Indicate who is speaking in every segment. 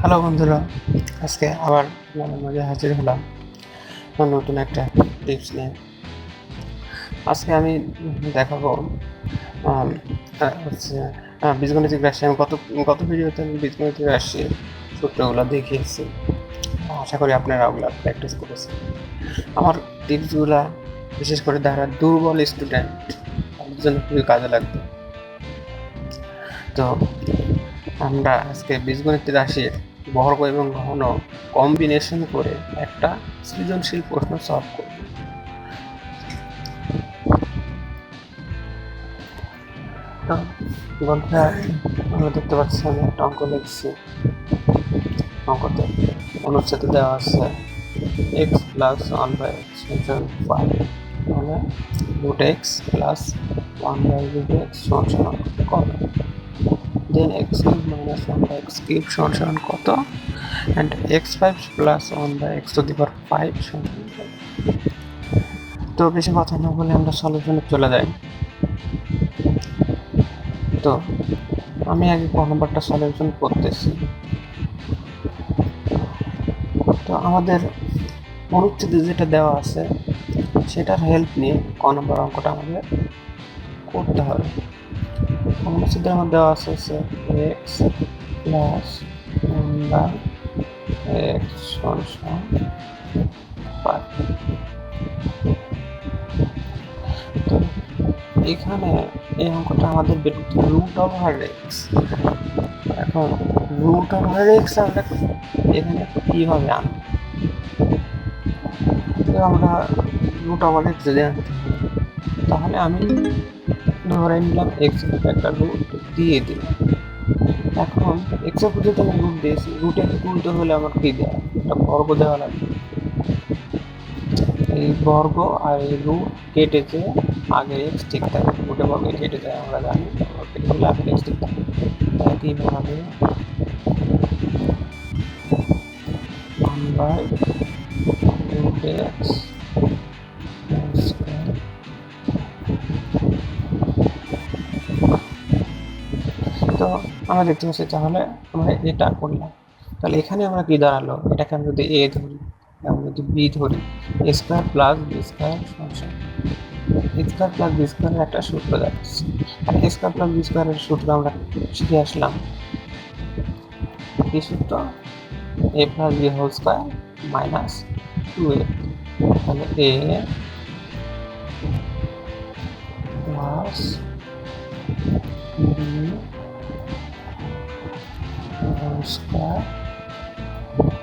Speaker 1: Hello বন্ধুরা, আজকে আবার আপনাদের মাঝে হাজির হলাম নতুন একটা টিপস নিয়ে। আজকে আমি দেখাবো বীজগণিতিক রাশি। আমি গত গত ভিডিওতে আমি বীজগণিতিক রাশির সূত্রগুলো দেখিয়েছি। আশা করি আপনারা ওগুলো প্র্যাকটিস করেছেন। আমার টিপসগুলা বিশেষ করে যারা দুর্বল স্টুডেন্ট তাদের জন্য খুবই কাজে লাগবে। তো আমরা আজকে বীজগণিত রাশির বর্গ এবং ঘন কম্বিনেশন করে একটা সৃজনশীল প্রশ্ন সলভ করব। বন্ধুরা, আমরা দেখতে পাচ্ছি আমি একটা অঙ্ক লিখছি। অঙ্কতে অনুচ্ছেদে দেওয়া আছে X plus one by X five তাহলে root X plus one by root X সমান সমান কত? Then x cube minus 1 by x cube সমান সমান কত? And x5 plus 1 by x to the power 5 সমান সমান? তো বেশি কথা না বলে আমরা সলিউশনে চলে যাই। তো আমি আগে ক নম্বরটা সলিউশন করতেছি। তো আমাদের অনুচ্ছেদে যেটা দেওয়া আছে, সেটার হেল্প নিয়ে ক নম্বর অঙ্কটা আমাদের করতে হবে। অনুচ্ছেদের মধ্যে দেওয়া আছে এক্স প্লাস বাই এক্স সমান তো এখানে এই অঙ্কটা আমাদের বের করতে রুট ওভার এক্স এখন রুট অফ ওভার এক্স আমরা এখানে কীভাবে আনব আমরা রুট ওভার এক্স যদি আনতে তাহলে আমি ধরে নিলাম এক্স একটা রুট দিয়ে দিই এখন এক্সের আমি রুট দিয়েছি রুটে তুলতে হলে আমার কি দেওয়া একটা বর্গ দেওয়া লাগবে। এই বর্গ আর এই রুট কেটেছে, আগে এক্স ঠিক থাকে রুটে বর্গে কেটে যায়, আমরা জানি কেটে দিলে আগে এক্স ঠিক থাকে। একইভাবে ওয়ান বাই রুট এক্স আমরা দেখতে পাচ্ছি তাহলে আমরা এটা করলাম। তাহলে এখানে আমরা কি দাঁড়াল? এটাকে আমরা যদি এ ধরি, আমরা যদি বি ধরি A square plus B square function A square plus B স্কোয়ারের একটা সূত্র যাচ্ছে আর এ স্কোয়ার প্লাস বি স্কোয়ারের সূত্র আমরা শিখে আসলাম। কি সূত্র A plus B whole square minus two A তাহলে A plus B square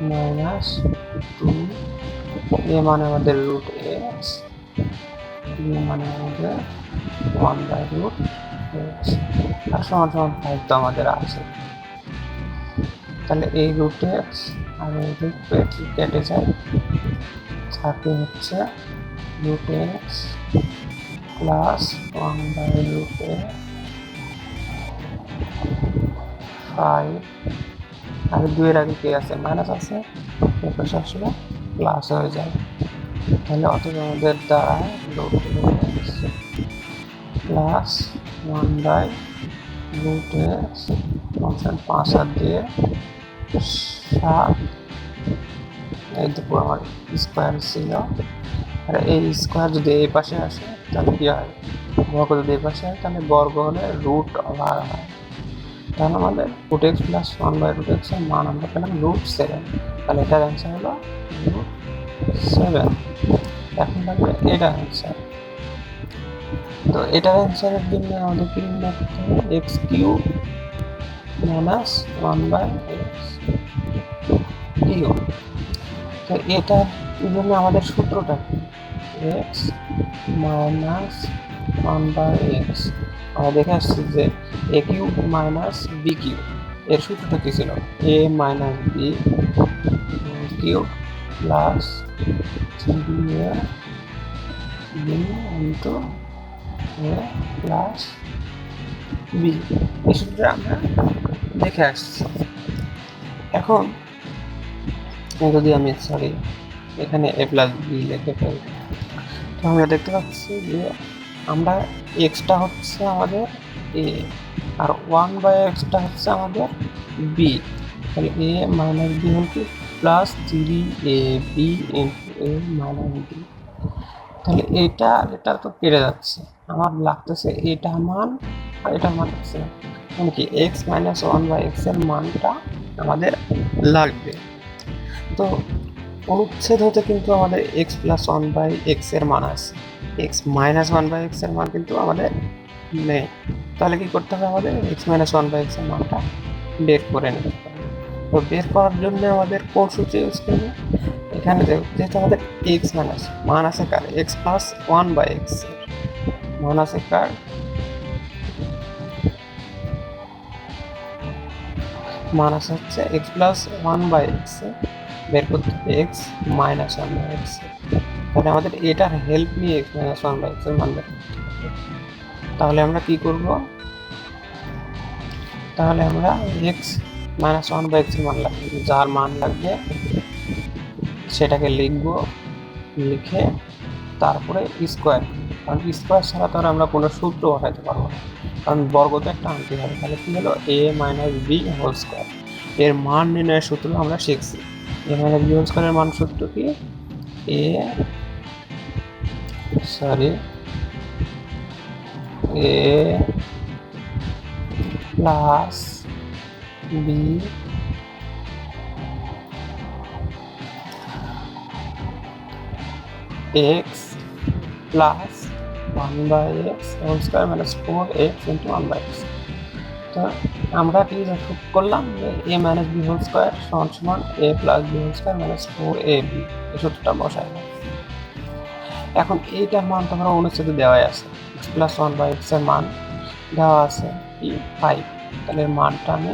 Speaker 1: minus two A মানে আমাদের রুট এক্স বি মানে আমাদের ওয়ান বাই রুট এক্স আর সমান সমান ফাইভ তো আমাদের আছে। তাহলে এই রুট এক্স আর এই রুট কেটে যায় থাকে হচ্ছে root X plus one by root X five আর দুইয়ের আগে কে আছে? মাইনাস আছে এর পাশে আসলে প্লাস হয়ে যায় তাহলে অথবা আমাদের X plus one by root function পাঁচ হাত দিয়ে সাত, এই দুপুর আমার স্কোয়ার ছিল। আর এই স্কোয়ার যদি এই পাশে আসে, তাহলে কী হয়? বর্গ যদি এই পাশে হয়, তাহলে বর্গ হলে রুট ওভার হয়। তাহলে আমাদের root X plus one by root এক্সের মান আমরা পেলাম রুট সেভেন তাহলে এটার অ্যান্সার হলো রুট সেভেন এখন থাকবে এটার অ্যান্সার তো এটার অ্যান্সারের জন্য আমাদের কি নির্ণয় করতে হবে? X cube minus one by X cube তো এটার জন্য আমাদের সূত্রটা X minus one by X আমরা দেখে আসছি যে A cube minus B cube এর সূত্রটা কি ছিল? A minus B cube plus B plus B এই সূত্রটা আমরা দেখে আসছি। এখন যদি আমি সরি এখানে এ প্লাস বি লিখে ফেলি, তো আমরা দেখতে পাচ্ছি যে আমরা এক্সটা হচ্ছে আমাদের এ আর ওয়ান বাই এক্সটা হচ্ছে আমাদের বি তাহলে এ মাইনাস বি হল কি? Plus three A B into A minus B তাহলে এটা এটা তো কেটে যাচ্ছে। আমার লাগতেছে এটা মান আর এটা মান হচ্ছে মানে কি এক্স মাইনাস ওয়ান বাই এক্সের মানটা আমাদের লাগবে। তো অনুচ্ছেদ হতে কিন্তু আমাদের এক্স প্লাস ওয়ান বাই এক্সের মান আছে। এক্স মাইনাস ওয়ান বাই এক্সের মান কিন্তু আমাদের নেই। তাহলে কি করতে হবে আমাদের? এক্স মাইনাস ওয়ান বাই এক্সের মানটা বের করে নিতে তো বের করার জন্য আমাদের কোন সূত্র ইউজ করব? এখানে যেহেতু আমাদের এক্স মাইনাস মান আছে কার? X plus one by X মান আছে কার? মান আছে হচ্ছে X plus one by X বের করতে X minus one by X তাহলে আমাদের এটার হেল্প নিয়ে X minus one by X মান বের করতে হবে তাহলে আমরা কি করব? তাহলে আমরা এক্স মাইনাস ওয়ান বাই এক্সের মান লাগবে। যার মান লাগবে, সেটাকে লিখব, লিখে তারপরে স্কোয়ার কারণ স্কোয়ার ছাড়া তো আর আমরা কোনো সূত্র বসাইতে পারব না। কারণ বর্গ তো একটা আনতে হবে। তাহলে কী হলো? A minus B whole square এর মান নির্ণয়ের সূত্র আমরা শিখছি। এ মাইনাস বি হোল স্কোয়ারের মান সূত্র কি? A A plus B X plus one by X whole square minus four X into one by X তো আমরা কি যোগ করলাম, যে A minus B whole square সমান সমান A plus B whole square minus four A B এই সূত্রটা বসাইলাম এখন এইটার মান তোমরা অনুচ্ছেদে দেওয়াই আছে। এক্স প্লাস ওয়ান বাই এক্সের মান দেওয়া আছে কি ফাইভ তাহলে মানটা আমি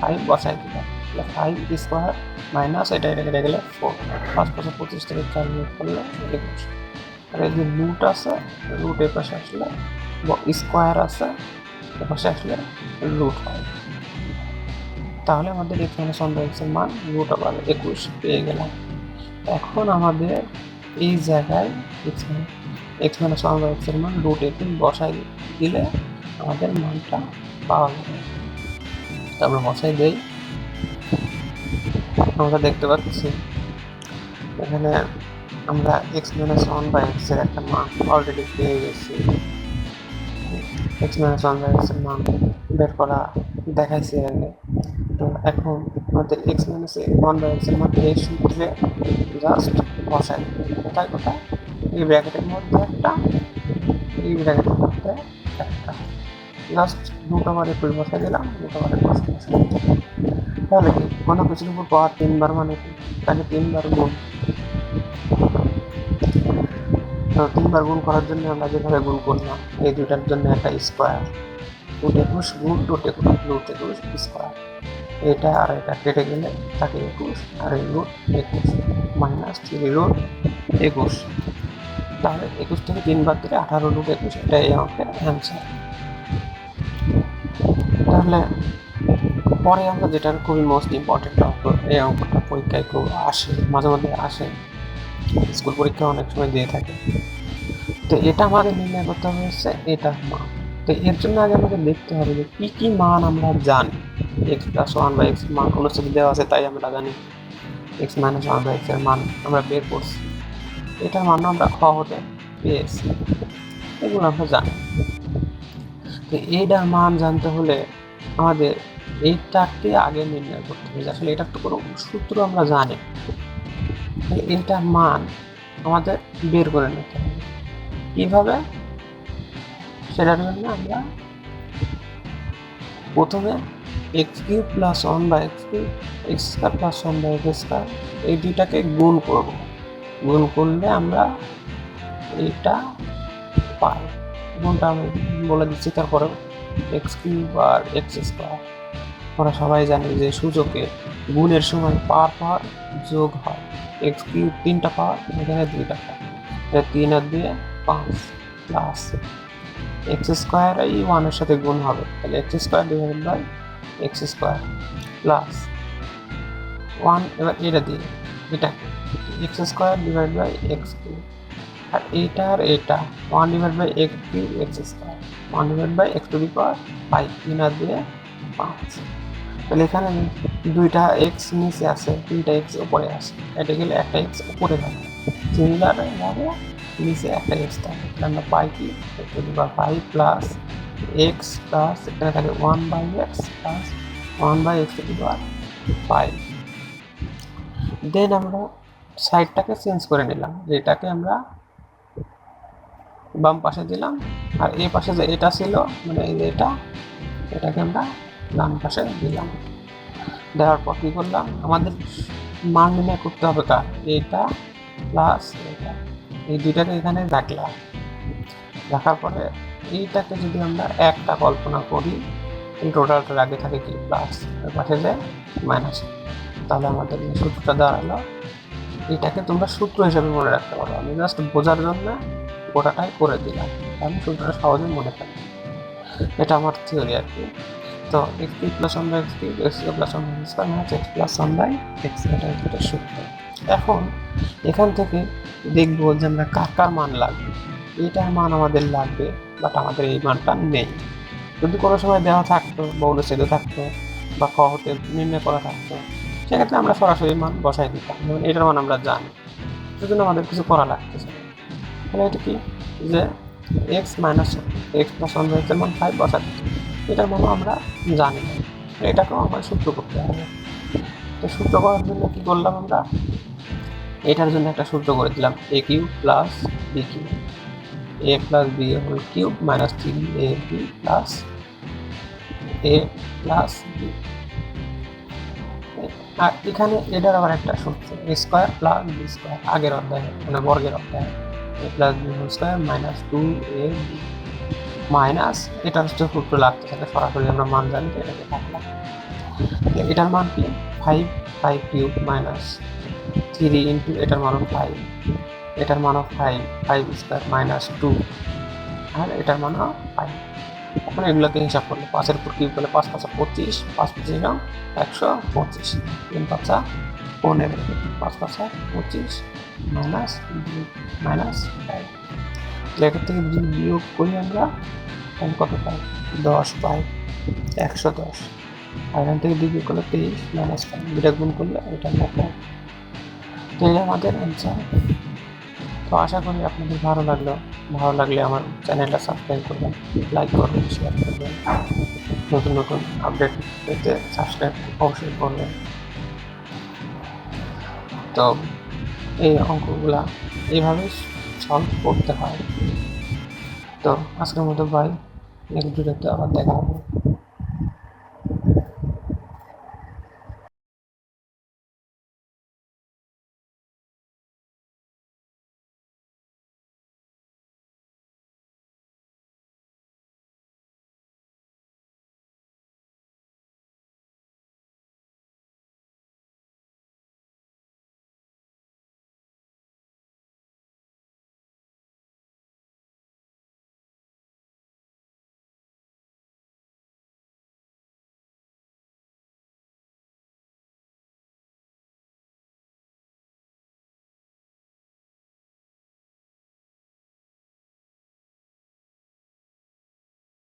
Speaker 1: ফাইভ বসাই দিলাম। তাহলে ফাইভ স্কোয়ার মাইনাস এটা এটা কেটে গেলে ফোর পাঁচ পাঁচশো পঁচিশ থেকে চার বিয়োগ করলে একুশ। এই যে রুট আছে রুট এর পাশে আসলে স্কোয়ার আছে, এর পাশে আসলে রুট হয়। তাহলে আমাদের ওয়ান বাই এক্সের মান রুট আবার একুশ পেয়ে গেলাম। এখন আমাদের এই জায়গায় X X minus one by এক্সের মান রুট একুশ বসাই দিলে আমাদের মানটা পাওয়া যাবে। আমরা বসাই দেই। আমরা দেখতে পাচ্ছি, এখানে আমরা এক্স মাইনাস ওয়ান বাই এক্সের একটা মান অলরেডি পেয়ে গেছি। এক্স মাইনাস ওয়ান বাই এক্সের মান বের করা দেখাইছি আগে তো এখন আমাদের এক্স মাইনাস ওয়ান বাই এক্সের মান এই সূত্রে জাস্ট বসাই কোথায় কোথায় এই ব্র্যাকেটের মধ্যে একটা, এই ব্র্যাকেটের মধ্যে একটা। জাস্ট দুটো বার একুশ বসাই দিলাম, দুটো বার একুশ বসাই তাহলে কি, কোনো কিছুর উপর পাওয়ার তিনবার মানে কি? তাহলে তিনবার গুণ। তো তিনবার গুণ করার জন্য আমরা যেভাবে গুণ করলাম, এই দুটার জন্য একটা স্কোয়ার রুট একুশ, গুণ রুট একুশ রুট একুশ স্কোয়ার এটা আর এটা কেটে গেলে থাকে একুশ, আর এই রুট একুশ। মাইনাস থ্রি রুট একুশ। তাহলে একুশ থেকে তিনবার দিলে আঠারো রুট একুশ এটা এই অঙ্কের অ্যান্সার তাহলে পরে আমরা যেটা খুবই মোস্ট ইম্পর্টেন্ট অঙ্ক, এই অঙ্কটা পরীক্ষায় খুব আসে, মাঝে মাঝে আসে। স্কুল পরীক্ষা অনেক সময় দিয়ে থাকে। তো এটা আমাদের নির্ণয় করতে হবে হচ্ছে এটার মান। তো এর জন্য আগে আমাকে দেখতে হবে যে কী কী মান আমরা জানি। এক্স প্লাস ওয়ান বা এক্স মান অনুচ্ছেদে দেওয়া আছে, তাই আমরা জানি। এক্স মাইনাস ওয়ান বা এক্সের মান আমরা বের করছি এটার মান আমরা খ হতে পেয়েছি এগুলো আমরা জানি। তো এইটার মান জানতে হলে আমাদের এইটাকে আগে নির্ণয় করতে হবে। আসলে এটার তো কোনো সূত্র আমরা জানি। এইটার মান আমাদের বের করে নিতে হবে। কীভাবে? সেটার জন্য আমরা প্রথমে X cube plus one by X cube X square plus one by X square এই দুইটাকে গুণ করব। গুণ করলে আমরা এইটা পাই। গুণটা আমি বলে দিচ্ছি তারপরে এক্স কিউব আর এক্স স্কোয়ার আমরা সবাই জানি যে সূচকে গুণের সময় পাওয়ার পাওয়ার যোগ হয়। এক্স কিউব তিনটা পাওয়ার, এখানে দুইটা পাওয়ার। তিন আর দিয়ে পাঁচ প্লাস এক্স স্কোয়ার এই ওয়ানের সাথে গুণ হবে। তাহলে X square divide by X square plus one এবার এটা দিয়ে এটা X square divide by X cube আর এইটা আর এটা one divide by X cube X square one divide by X to the power five তিন আর দিয়ে পাঁচ। তাহলে এখানে দুইটা এক্স নিচে আছে তিনটা এক্স উপরে আছে। এটা গেলে একটা এক্স উপরে থাকে। সিমিলার নিচে একটা এক্স থাকে। তাহলে পাই কি? To the power five plus X plus এখানে থাকে one by X plus one by X to power five then আমরা সাইডটাকে চেঞ্জ করে নিলাম এটাকে আমরা বাম পাশে দিলাম, আর এই পাশে যে এটা ছিল মানে এই এটা, এটাকে আমরা ডান পাশে দিলাম। দেওয়ার পর কী করলাম? আমাদের মান নির্ণয় করতে হবে কার? এটা প্লাস এটা। এই দুইটাকে এখানে রাখলাম। রাখার পরে এইটাকে যদি আমরা একটা কল্পনা করি টোটালটার আগে থাকে কি? প্লাস এর পাশে যে মাইনাস তাহলে আমাদের যে সূত্রটা দাঁড়াল, এটাকে তোমরা সূত্র হিসেবে মনে রাখতে পারো। আমি জাস্ট বোঝার জন্য গোটাটাই করে দিলাম। আমি সূত্রটা সহজে মনে থাকি এটা আমার থিওরি আর কি। তো X P plus one by X P X plus one by square minus X plus one by X এটা একটা সূত্র। এখন এখান থেকে দেখব যে আমরা কার কার মান লাগবে। এটার মান আমাদের লাগবে বাট আমাদের এই মানটা নেই। যদি কোনো সময় দেওয়া থাকতো বউলে ছেলে থাকতো বা ক হতে নির্ণয় করা থাকতো, সেক্ষেত্রে আমরা সরাসরি মান বসাই দিতাম। যেমন এটার মান আমরা জানি। সেজন্য আমাদের কিছু করা লাগতেছে। তাহলে এটা কি? যে X minus X plus one এক্সের মান ফাইভ বসাতে এটার মানও আমরা জানি। না এটাকেও আমার সূত্র করতে হবে। তো সূত্র করার জন্য কী করলাম আমরা? এটার জন্য একটা সূত্র করে দিলাম A cube plus B cube B whole cube minus three A B plus A plus B আর এখানে এটার আবার একটা সূত্র A square plus B square আগের অধ্যায়ে মানে বর্গের অধ্যায়ে। A plus B whole square minus two A B minus এটার হচ্ছে সূত্র লাগতে থাকে সরাসরি আমরা মান জানি এটাকে থাকলাম এটার মান কি? Five five cube minus three into এটার মানও ফাইভ এটার মানও five five square minus two আর এটার মানও ফাইভ এখন এগুলোকে হিসাব করলে পাঁচের উপর কিউব করলে পাঁচ, পাঁচা পঁচিশ, পাঁচ পঁচিশ নাও একশো পঁচিশ। তিন পাঁচা পনেরো, পাঁচ পাঁচা পঁচিশ মাইনাস মাইনাস ফাইভ এখান থেকে যদি বিয়োগ করি আমরা, তাহলে কত পাই? দশ পাই, একশো দশ। আর এখান থেকে দুই বিয়োগ করলে তেইশ মাইনাস ফাইভ দুটা গুণ করলে এটা পাই তো আমাদের অ্যান্সার তো আশা করি আপনাদের ভালো লাগল। ভালো লাগলে আমার চ্যানেলটা সাবস্ক্রাইব করবেন লাইক করবেন শেয়ার করবেন। নতুন নতুন আপডেট পেতে সাবস্ক্রাইব অবশ্যই করবেন। তো এই অঙ্কগুলা এইভাবে সলভ করতে হয়। তো আজকের মতো বাই নেক্সট ভিডিওতে আবার দেখা হবে।